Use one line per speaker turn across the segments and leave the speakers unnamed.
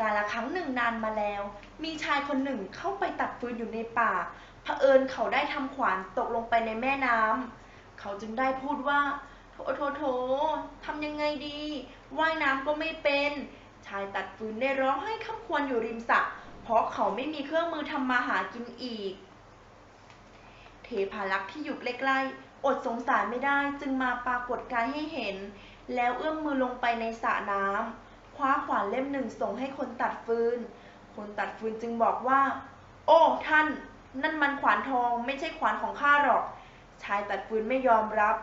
กาละครั้งหนึ่งนานมาแล้ว มีชายคนหนึ่งเข้าไปตัดฟืนอยู่ในป่าเผอิญเขาได้ทำขวานตกลงไปในแม่น้ำเขาจึงได้พูดว่าโถโถโถทำยังไงดีว่ายน้ำก็ไม่เป็น ชายตัดฟืนได้ร้องให้ข้าควรอยู่ริมสระเพราะเขาไม่มีเครื่องมือทำมาหากินอีก เทพารักษ์ที่อยู่ใกล้ๆอดสงสารไม่ได้จึงมาปรากฏกายให้เห็น แล้วเอื้อมมือลงไปในสระน้ำานเล่มหนึ่งส่งให้คนตัดฟืน คนตัดฟืนจึงบอกว่า โอ้ ท่าน นั่นมันขวานทองไม่ใช่ขวานของข้าหรอก ชายตัดฟืนไม่ยอมรับ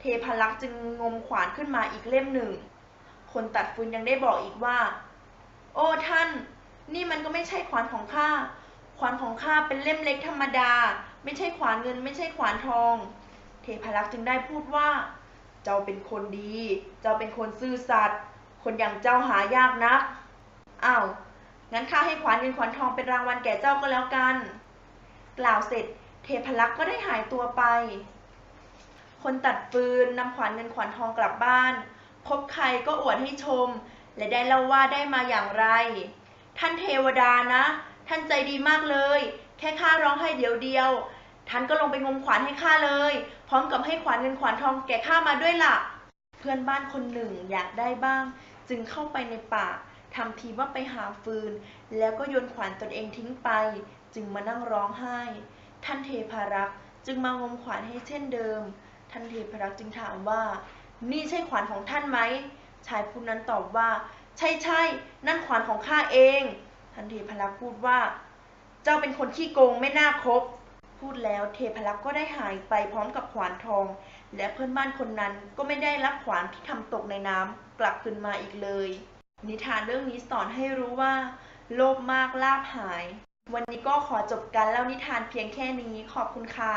เทพารักษ์จึงงมขวานขึ้นมาอีกเล่มหนึ่ง คนตัดฟืนยังได้บอกอีกว่า โอ้ ท่าน นี่มันก็ไม่ใช่ขวานของข้า ขวานของข้าเป็นเล่มเล็กธรรมดา ไม่ใช่ขวานเงิน ไม่ใช่ขวานทอง เทพารักษ์จึงได้พูดว่า เจ้าเป็นคนดี เจ้าเป็นคนซื่อสัตย์ คนอย่างเจ้าหายากนัก อ้าว งั้นข้าให้ขวานเงินขวานทองเป็นรางวัลแก่เจ้าก็แล้วกัน กล่าวเสร็จ เทพารักษ์ก็ได้หายตัวไป คนตัดฟืนนำขวานเงินขวานทองกลับบ้าน พบใครก็อวดให้ชม และได้เล่าว่าได้มาอย่างไร ท่านเทวดานะ ท่านใจดีมากเลย แค่ข้าร้องให้เดียวเดียวท่านก็ลงไปงมขวานให้ข้าเลย พร้อมกับให้ขวานเงินขวานทองแก่ข้ามาด้วยล่ะ เพื่อนบ้านคนหนึ่งอยากได้บ้าง จึงเข้าไปในป่าทำทีว่าไปหาฟืน แล้วก็โยนขวานตนเองทิ้งไป จึงมานั่งร้องไห้ ท่านเทพารักษ์จึงมางมขวานให้เช่นเดิม ท่านเทพารักษ์จึงถามว่า นี่ใช่ขวานของท่านไหม ชายผู้นั้นตอบว่า ใช่ใช่นั่นขวานของข้าเอง ท่านเทพารักษ์พูดว่า เจ้าเป็นคนขี้โกงไม่น่าคบ พูดแล้วเทพารักษ์ก็ได้หายไปพร้อมกับขวานทอง และเพื่อนบ้านคนนั้นก็ไม่ได้รับขวานที่ทำตกในน้ำกลับคืนมาอีกเลย นิทานเรื่องนี้สอนให้รู้ว่า โลภมากลาภหาย วันนี้ก็ขอจบการเล่านิทานเพียงแค่นี้ขอบคุณค่ะ